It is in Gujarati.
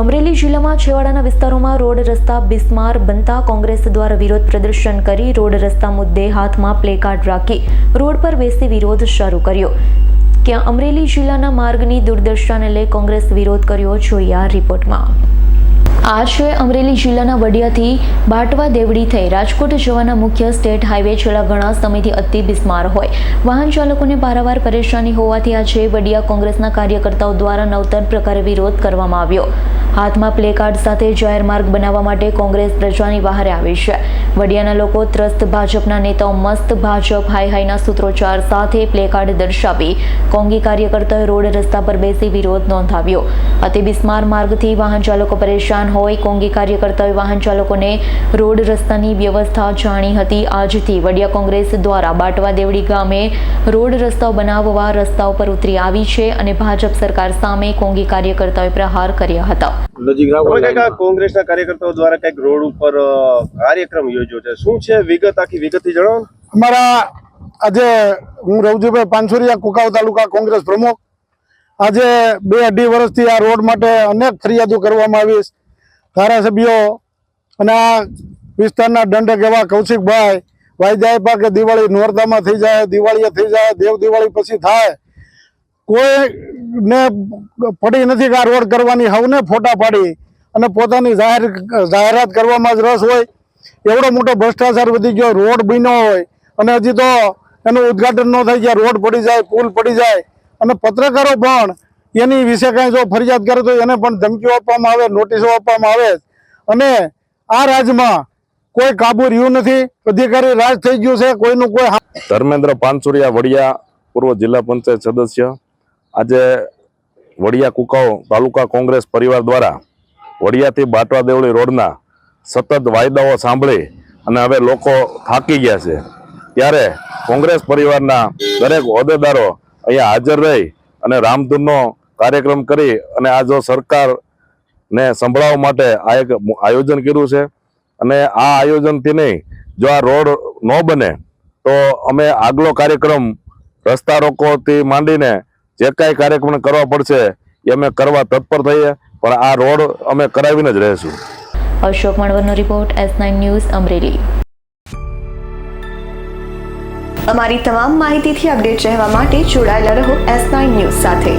અમરેલી જિલ્લામાં છેવાડાના વિસ્તારોમાં રોડ રસ્તા બિસ્માર બનતા કોંગ્રેસ દ્વારા વિરોધ પ્રદર્શન કરી રોડ રસ્તા મુદ્દે હાથમાં પ્લેકાર્ડ રાખી રોડ પર બેસી વિરોધ શરૂ કર્યો. ક્યાં અમરેલી જિલ્લાના માર્ગની દુર્દશાને લઈ કોંગ્રેસ વિરોધ કર્યો, જોઈએ આ રિપોર્ટમાં. આ છે અમરેલી જિલ્લાના વડિયાથી બાટવા દેવડી થઈ રાજકોટ જવાના મુખ્ય સ્ટેટ હાઈવે છેલ્લા ઘણા સમયથી અતિ બિસ્માર હોય. વાહન ચાલકોને પારાવાર પરેશાની હોવાથી આજે વડિયા કોંગ્રેસના કાર્યકર્તાઓ દ્વારા નવતર પ્રકારે વિરોધ કરવામાં આવ્યો. હાથમાં પ્લેકાર્ડ સાથે જાહેર માર્ગ બનાવવા માટે કોંગ્રેસ પ્રજાની બહારે આવી છે. વડિયાના લોકો ત્રસ્ત ભાજપના નેતાઓ મસ્ત ભાજપ હાઈ હાઈના સૂત્રોચ્ચાર સાથે પ્લેકાર્ડ દર્શાવી કોંગી કાર્યકર્તાઓએ રોડ રસ્તા પર બેસી વિરોધ નોંધાવ્યો. અતિ બિસ્માર માર્ગથી વાહન ચાલકો પરેશાન હોય કોંગી કાર્યકર્તાઓએ વાહન ચાલકોને રોડ રસ્તાની વ્યવસ્થા જાણી હતી. આજથી વડિયા કોંગ્રેસ દ્વારા બાટવા દેવડી ગામે રોડ રસ્તાઓ બનાવવા રસ્તાઓ પર ઉતરી આવી છે અને ભાજપ સરકાર સામે કોંગી કાર્યકર્તાઓએ પ્રહાર કર્યા હતા. કોંગ્રેસના કાર્યકર્તાઓ દ્વારા કંઈક રોડ ઉપર કાર્યક્રમ યોજ્યો છે. શું છે વિગત? આખી વિગતથી જણાવો અમારા આજે હું રવજીભાઈ પાનસુરિયા કુકાવ તાલુકા કોંગ્રેસ પ્રમુખ. આજે બે અઢી વર્ષથી આ રોડ માટે અનેક ફરિયાદો કરવામાં આવી છે. ધારાસભ્યો અને આ વિસ્તારના દંડક એવા કૌશિકભાઈ વાયદા આપ્યા કે દિવાળી નોરતામાં થઈ જાય, દિવાળીએ થઈ જાય, દેવ દિવાળી પછી થાય. કોઈને પડી નથી કે આ રોડ કરવાની, હવને ફોટા પાડી અને પોતાની જાહેર, જાહેરાત કરવામાં જ રસ હોય. એવડો મોટો ભ્રષ્ટાચાર વધી ગયો, રોડ બન્યો હોય. અને હજી તો એનું ઉદ્ઘાટન ન થાય ત્યાં રોડ પડી જાય, પુલ પડી જાય. અને પત્રકારો પણ એની વિશે કાંઈ જો ફરિયાદ કરે તો એને પણ ધમકીઓ આપવામાં આવે, નોટિસો આપવામાં આવે. અને આ રાજમાં કોઈ કાબુ રહ્યું નથી. અધિકારી રાજ થઈ ગયું છે, કોઈનું કોઈ ધર્મેન્દ્ર પાનસુરિયા વડિયા પૂર્વ જિલ્લા પંચાયત સદસ્ય. આજે વડિયા કુકાઓ તાલુકા કોંગ્રેસ પરિવાર દ્વારા વડિયાથી બાટવા દેવળી રોડના સતત વાયદાઓ સાંભળી અને હવે લોકો થાકી ગયા છે. ત્યારે કોંગ્રેસ પરિવારના દરેક હોદ્દેદારો અહીંયા હાજર રહી અને રામધૂનનો કાર્યક્રમ કરી અને આ જો સરકારને સંભળાવવા માટે આ એક આયોજન કર્યું છે અને આ આયોજનથી નહીં જો આ રોડ ન બને તો અમે આગલો કાર્યક્રમ રસ્તા રોકોથી માંડીને જે કાંઈ કાર્યક્રમ કરવા પડશે એ અમે કરવા તત્પર થઈએ પણ આ રોડ અમે કરાવીને જ રહીશું. Ashok મણવરનો report S nine news Amreli. અમારી તમામ માહિતીથી અપડેટ રહેવા માટે જોડાયેલા રહો એસ નાઇન ન્યૂઝ સાથે.